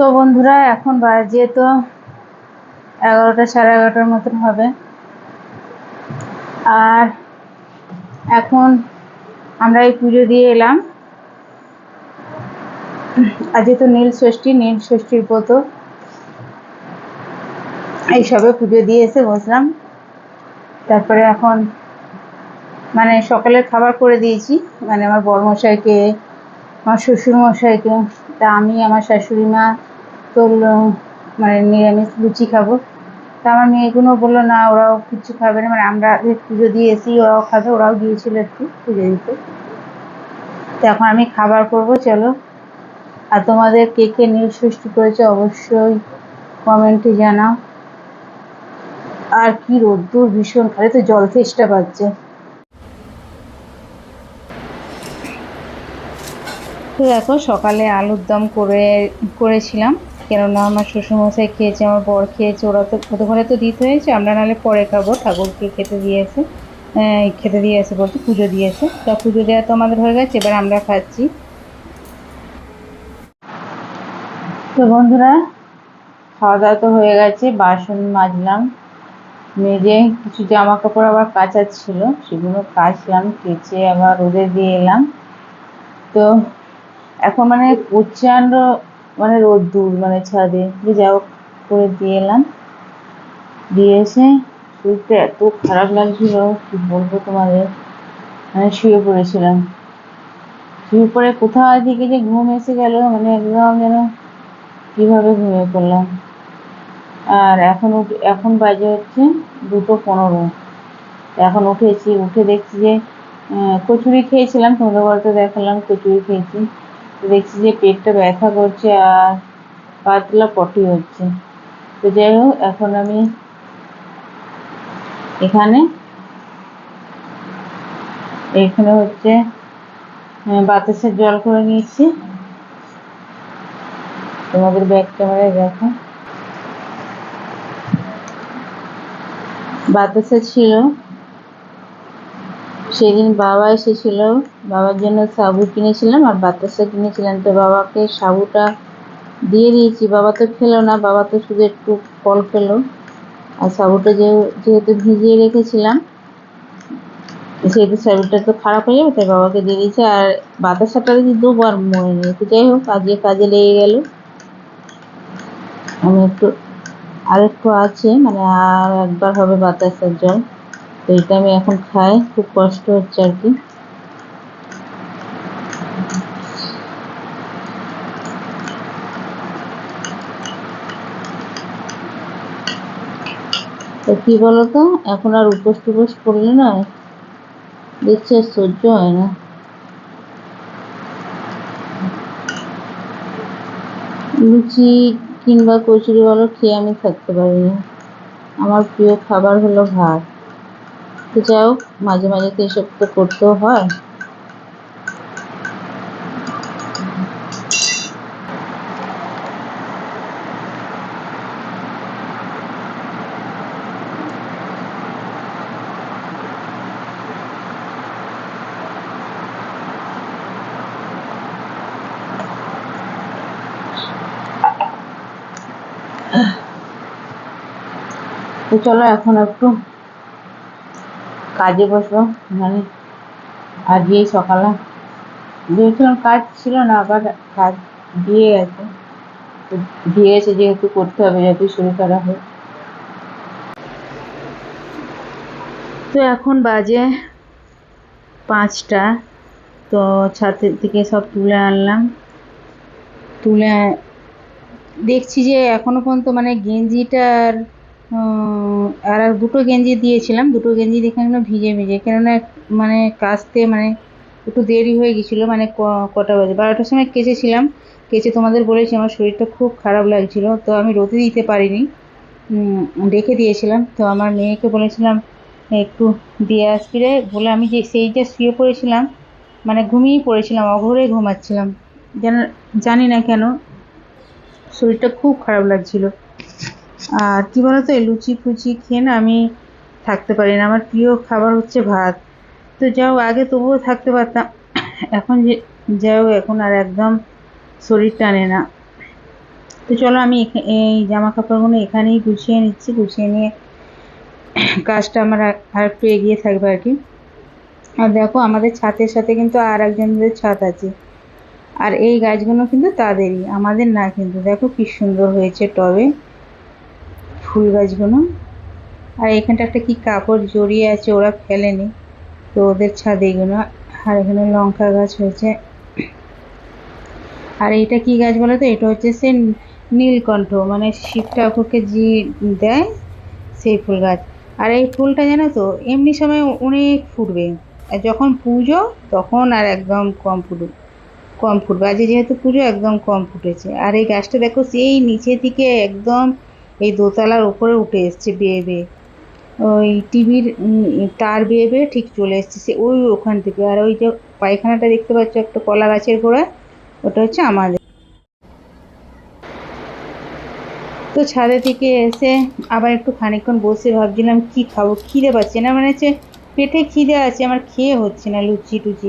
তো বন্ধুরা, এখন বাজে তো এগারোটা সাড়ে এগারোটার মতন হবে। আর এখন আমরা এই পুজো দিয়ে এলাম। আজকে তো নীল ষষ্ঠী, নীল ষষ্ঠীর ব্রত এইসবে পুজো দিয়ে এসে বসলাম। তারপরে এখন মানে সকালের খাবার করে দিয়েছি। মানে আমার বড়মশাইকে, আমার শ্বশুরমশাইকে, তা আমি, আমার শাশুড়ি মা তো মানে নিরামিষ লুচি খাব। তা আমার মেয়েগুলো বলল, না, ওরাও কিছু খাবে না। মানে আমরা পুজো দিয়ে এসি ওরাও খাবে, ওরাও গিয়েছিল একটু পুজো দিতে। তো এখন আমি খাবার করব, চলো। আর তোমাদের কে কে নীল সৃষ্টি করেছে অবশ্যই কমেন্টে জানাও। আর কি রোদ্দুর, ভীষণ খালি তো জল তেষ্টা পাচ্ছে তো দেখো, সকালে আলুর দম করে, করেছিলাম। কেননা আমার শ্বশুরমশাই খেয়েছে, আমার বর খেয়েছে, ওরা তো, ওদের ঘরে তো দিতে হয়েছে, আমরা নাহলে পরে খাব। ঠাকুরকে খেতে দিয়েছে খেতে দিয়েছে বলতে পুজো দিয়েছে। তা পুজো দেওয়া তো আমাদের হয়ে গেছে, এবার আমরা খাচ্ছি। তো বন্ধুরা, খাওয়া দাওয়া তো হয়ে গেছে, বাসন মাজলাম। মেজে কিছু জামা কাপড় আবার কাচার ছিল, সেগুলো কাচলাম, কেচে আবার রোদে দিয়ে এলাম। তো এখন মানে প্রচণ্ড মানে রোদ্দুর মানে ছাদে। যে যা করে দিয়ে এলাম। দিয়ে এসে শরীরটা এত খারাপ লাগছিল, কি বলব তোমাদের? মানে শুয়ে পড়েছিলাম। শুয়ে পড়ে কোথাও দিকে যে ঘুম এসে গেল মানে একদম যেন কীভাবে ঘুমিয়ে পড়লাম। আর এখন এখন বাজে হচ্ছে দুটো পনেরো। এখন উঠেছি, উঠে দেখছি যে কচুরি খেয়েছিলাম, তোমাদের বাড়িতে দেখালাম কচুরি খেয়েছি। তো দেখছি যে পেটটা ব্যথা করছে আর পাতলা পটি হচ্ছে। তো যাই হোক, এখন আমি এখানে এখানে হচ্ছে বাতাসের জল করে নিয়েছি। তোমাদের ব্যাক ক্যামেরায় দেখো। বাতাসা ছিল সেদিন বাবা এসেছিল, বাবার জন্য সাবু কিনেছিলাম আর বাতাসা কিনেছিলাম। তো বাবাকে সাবুটা দিয়ে দিয়েছি। বাবা তো খেলো না, বাবা তো শুধু একটু ফল খেলো। আর সাবুটা যেহেতু ভিজিয়ে রেখেছিলাম, সেহেতু সাবুটা তো খারাপ হয়ে যাবে, তাই বাবাকে দিয়ে দিয়েছি। আর বাতাসাটা যদি দুবার নেই। তো যাই হোক, আজকে কাজে লেগে গেল। আমি একটু আর একটু আছে মানে আর একবার হবে বাতাসের জল। তো এটা আমি এখন খাই, খুব কষ্ট হচ্ছে আর কি। কি বলতো, এখন আর উপোস টুপোস করলে না, দেখছি আর সহ্য হয় না। লুচি কিংবা কচুরি বলো খেয়ে আমি থাকতে পারি না। আমার প্রিয় খাবার হলো ভাত। তো যাই হোক মাঝে মাঝে তো এসব তো করতেও হয়। তো চলো এখন একটু কাজে বসবো মানে আজকে এই সকালে। ভেবেছিলাম কাজ ছিল না, আবার কাজ দিয়ে গেছে। দিয়ে গেছে যেহেতু করতে হবে যতই শরীর খারাপ হোক তো এখন বাজে পাঁচটা। তো ছাদের থেকে সব তুলে আনলাম। তুলে দেখছি যে এখনও পর্যন্ত মানে গেঞ্জিটার আর দুটো গেঞ্জি দিয়েছিলাম, দুটো গেঞ্জি দেখে নিলাম ভিজে ভিজে, কেননা মানে কাচতে মানে একটু দেরি হয়ে গেছিল মানে কটা বাজে। বারোটার সময় কেচেছিলাম, কেচে তোমাদের বলেছি, আমার শরীরটা খুব খারাপ লাগছিল, তো আমি রোদে দিতে পারিনি। ডেকে দিয়েছিলাম, তো আমার মেয়েকে বলেছিলাম, একটু দিয়ে আসবি রে। বলে আমি যে সেই যে শুয়ে পড়েছিলাম মানে ঘুমিয়েই পড়েছিলাম, অঘরে ঘুমাচ্ছিলাম। যেন জানি না কেন, শরীরটা খুব খারাপ লাগছিল। আর কি বলতো, এই লুচি ফুচি খেয়ে না আমি থাকতে পারি না। আমার প্রিয় খাবার হচ্ছে ভাত। তো যাও, আগে তবুও থাকতে পারতাম। এখন যে, যাও, এখন আর একদম শরীর টানে না। তো তো চলো, আমি এই জামা কাপড়গুলো এখানেই গুছিয়ে নিচ্ছি। গুছিয়ে নিয়ে কাজটা আমার আর- আর একটু এগিয়ে থাকবে আর কি। আর দেখো, আমাদের ছাতের সাথে কিন্তু আর একজনদের ছাদ আছে। আর এই গাছগুলো কিন্তু তাদেরই, আমাদের না কিন্তু। দেখো কি সুন্দর হয়েছে টবে। ফুল গাছগুলো। আর এখানটা একটা কি কাপড় জড়িয়ে আছে, ওরা ফেলেনি। তো ওদের ছাদে এইগুলো আর এখানে লঙ্কা গাছ হয়েছে। আর এটা কি গাছ বলো তো? এটা হচ্ছে সে নীলকণ্ঠ। মানে শিব ঠাকুরকে যে দেয়, সেই ফুল গাছ। আর এই ফুলটা জানো তো, এমনি সময় অনেক ফুটবে। আর যখন পুজো, তখন আর একদম কম ফুটবে কম ফুটবে। আজকে যেহেতু পুজো, একদম কম ফুটেছে। আর এই গাছটা দেখো, সেই নিচে থেকে একদম এই দোতলার উপরে উঠে এসছে বেয়ে বেয়ে। ওই টিভির তার বেয়ে বেয়ে ঠিক চলে এসছে। সে ওই ওখান থেকে। আর ওই যে পায়খানাটা দেখতে পাচ্ছ, একটা কলা গাছের গোড়ায় ওটা হচ্ছে আমাদের। তো ছাদে থেকে এসে আবার একটু খানিকক্ষণ বসে ভাবছিলাম, কি খাব? খিদে পাচ্ছে না? মানে হচ্ছে পেটে খিদে আছে, আমার খেয়ে হচ্ছে না, লুচি টুচি।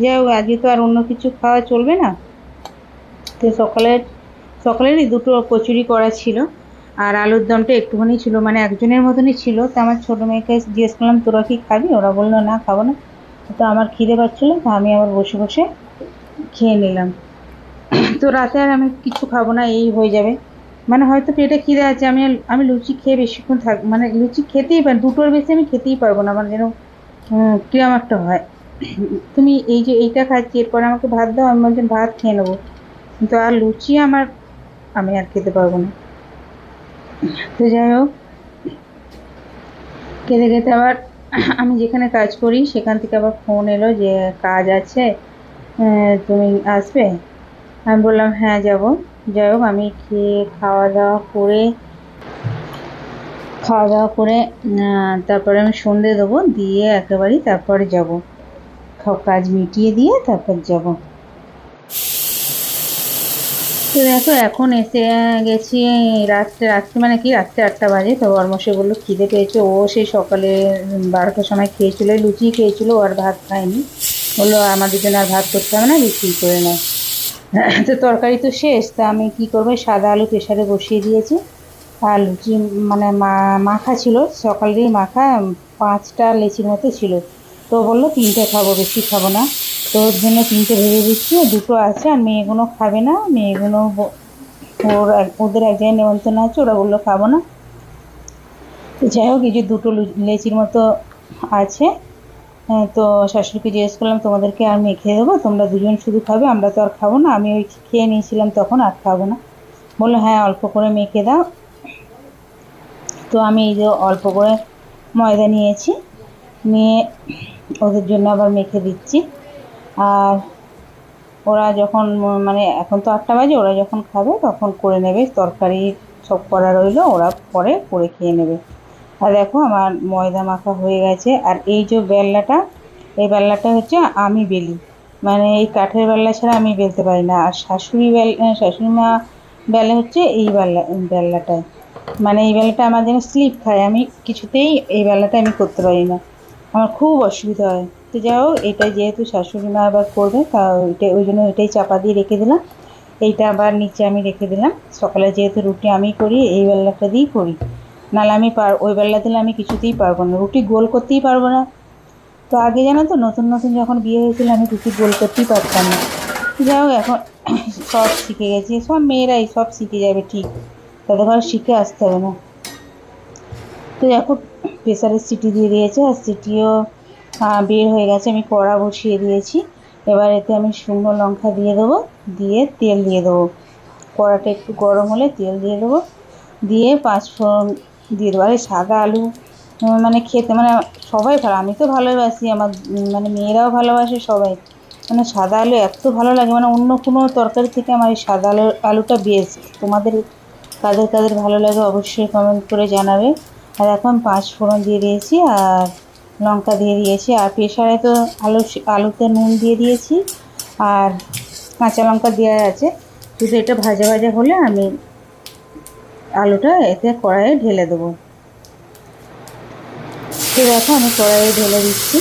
যাই হোক, আজকে তো আর অন্য কিছু খাওয়া চলবে না। তো সকালের, সকালেরই দুটো কচুরি করা ছিল। আর আলুর দমটা একটুখানি ছিল মানে একজনের মতনই ছিল তো আমার ছোটো মেয়েকে জিজ্ঞেস করলাম তোরা কি খাবি? ওরা বলল না খাব না। তো আমার খিদে পাচ্ছিলো তো আমি আবার বসে বসে খেয়ে নিলাম। তো রাতে আর আমি কিছু খাব না এই হয়ে যাবে। মানে হয়তো পেটে খিদে আছে আমি আমি লুচি খেয়ে বেশিক্ষণ থাক মানে লুচি খেতেই পারি দুটোর বেশি আমি খেতেই পারব না আমার যেন উম, কিরম একটা হয়। তুমি এই যে এইটা খাচ্ছি এরপরে আমাকে ভাত দাও আমি বলছি ভাত খেয়ে নেব। কিন্তু আর লুচি আমার আমি আর খেতে পারব না। তো যাই হোক, খেতে খেতে আবার আমি যেখানে কাজ করি, সেখান থেকে আবার ফোন এলো যে কাজ আছে তুমি আসবে? আমি বললাম হ্যাঁ যাব। যাই হোক, আমি খেয়ে খাওয়া দাওয়া করে, খাওয়া দাওয়া করে তারপরে আমি সন্ধে দেবো, দিয়ে একেবারেই তারপরে যাব। কাজ মিটিয়ে দিয়ে তারপর যাব। তো দেখো, এখন এসে গেছি রাত্রে রাত্রে মানে কি, রাত্রে আটটা বাজে, তো বর্মশে বলল, খিদে পেয়েছে। ও সেই সকালে বারোটার সময় খেয়েছিল লুচি খেয়েছিল আর ভাত খায়নি। বলল, আমাদের জন্য আর ভাত করতে হবে না লুচি করে নেয় তো তরকারি তো শেষ, তা আমি কি করব সাদা আলু প্রেশারে বসিয়ে দিয়েছি। আর লুচি মানে মা- মাখা ছিল সকালেরই মাখা পাঁচটা লেচির মতো ছিল। তো বলল, তিনটে খাব, বেশি খাব না। তো ওর জন্য তিনটে ভেজে দিচ্ছি দুটো আছে আর মেয়েগুলো খাবে না মেয়েগুলো ওর ওদের এক জায়গায় নেমন্তন্ন আছে ওরা বলল খাব না। তো যাই হোক এই যে দুটো লেচির মতো আছে হ্যাঁ, তো শাশুড়িকে জিজ্ঞেস করলাম তোমাদেরকে আর মেখে দেবো? তোমরা দুজন শুধু খাবে আমরা তো আর খাব না। আমি ওই খেয়ে নিয়েছিলাম তখন আর খাব না। বলল হ্যাঁ অল্প করে মেখে দাও। তো আমি এই যে অল্প করে ময়দা নিয়েছি নিয়ে ওদের জন্য আবার মেখে দিচ্ছি। আর ওরা যখন মানে এখন তো আটটা বাজে, ওরা যখন খাবে তখন করে নেবে, তরকারি সব করা রইল, ওরা পরে করে খেয়ে নেবে। আর দেখো আমার ময়দা মাখা হয়ে গেছে, আর এই যে বেল্লাটা এই বেল্লাটা হচ্ছে আমি বেলি। মানে এই কাঠের বেল্লা ছাড়া আমি বেলতে পারি না, আর শাশুড়ি বেল শাশুড়ি মা বেলা হচ্ছে এই বেল্লা বেল্লাটায় মানে এই বেলাটা আমার যেন স্লিপ খায়, আমি কিছুতেই এই বেলাটা আমি করতে পারি না। আমার খুব অসুবিধা হয়। তো হোক এটা যেহেতু শাশুড়ি মা আবার করবে, তা ওইটা ওই জন্য ওইটাই চাপা দিয়ে রেখে দিলাম। এইটা আবার নিচে আমি রেখে দিলাম। সকালে যেহেতু রুটি আমি করি, এই বেলাটা দিয়েই করি। নাহলে আমি পার ওই বেলা দিলে আমি কিছুতেই পারব না। রুটি গোল করতেই পারব না। তো আগে জানো তো, নতুন নতুন যখন বিয়ে হয়েছিল, আমি রুটি গোল করতেই পারতাম না। যাই হোক এখন সব শিখে গেছি। সব মেয়েরাই সব শিখে যাবে ঠিক। তাদের ঘরে শিখে আসতে হবে না। তো এখন প্রেসারের সিটি দিয়ে দিয়েছে। আর সিটিও বের হয়ে গেছে, আমি কড়া বসিয়ে দিয়েছি। এবার এতে আমি শুকনো লঙ্কা দিয়ে দেবো, দিয়ে তেল দিয়ে দেবো। কড়াটা একটু গরম হলে তেল দিয়ে দেবো। দিয়ে পাঁচ ফোড়ন দিয়ে দেবো। আর, সাদা আলু মানে খেতে মানে সবাই ভালো, আমি তো ভালোবাসি, আমার মানে মেয়েরাও ভালোবাসে সবাই। মানে সাদা আলু এত ভালো লাগে মানে অন্য কোনো তরকারি থেকে আমার এই সাদা আলু, আলুটা বেস্ট তোমাদের, কাদের কাদের ভালো লাগে অবশ্যই কমেন্ট করে জানাবে। আর এখন পাঁচ ফোড়ন দিয়ে দিয়েছি, আর লঙ্কা দিয়ে দিয়েছি, আর প্রেশারে তো আলু আলুতে নুন দিয়ে দিয়েছি, আর কাঁচা লঙ্কা দেওয়া আছে। শুধু এটা ভাজা ভাজা হলে আমি আলুটা এতে কড়াইয়ে ঢেলে দেবো। তো দেখো আমি কড়াইয়ে ঢেলে দিচ্ছি।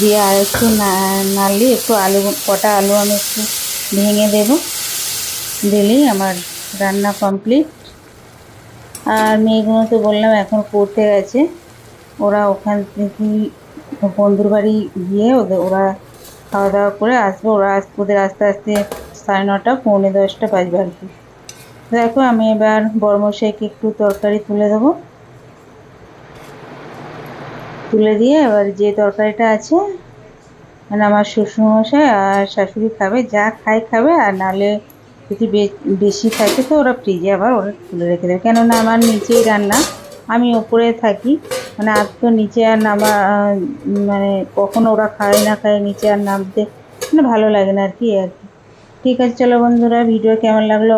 দিয়ে আর একটু নাড়লে একটু আলু, কটা আলু আমি একটু ভেঙে দেবো। দিলেই আমার রান্না কমপ্লিট। আর মেয়েগুলো তো বললাম এখন পড়তে গেছে। ওরা ওখান থেকে বন্ধুর বাড়ি গিয়ে ওদের, ওরা খাওয়া দাওয়া করে আসবে। ওরা ওদের আস্তে আস্তে সাড়ে নটা, পৌনে দশটা বাজবে আর কি। দেখো, আমি এবার বড়মশাইকে একটু তরকারি তুলে দেবো। তুলে দিয়ে এবার যে তরকারিটা আছে মানে আমার শ্বশুরমশাই আর শাশুড়ি খাবে, যা খায় খাবে, আর নালে যদি বেশি থাকে তো ওরা ফ্রিজে আবার ওরা তুলে রেখে দেবে। কেননা আমার নিচেই রান্না, আমি ওপরে থাকি। মানে আর তো নিচে আর নামা মানে কখনো ওরা খায় না খায়, নিচে আর নামতে মানে ভালো লাগে না আর কি আর কি। ঠিক আছে, চলো বন্ধুরা ভিডিও কেমন লাগল?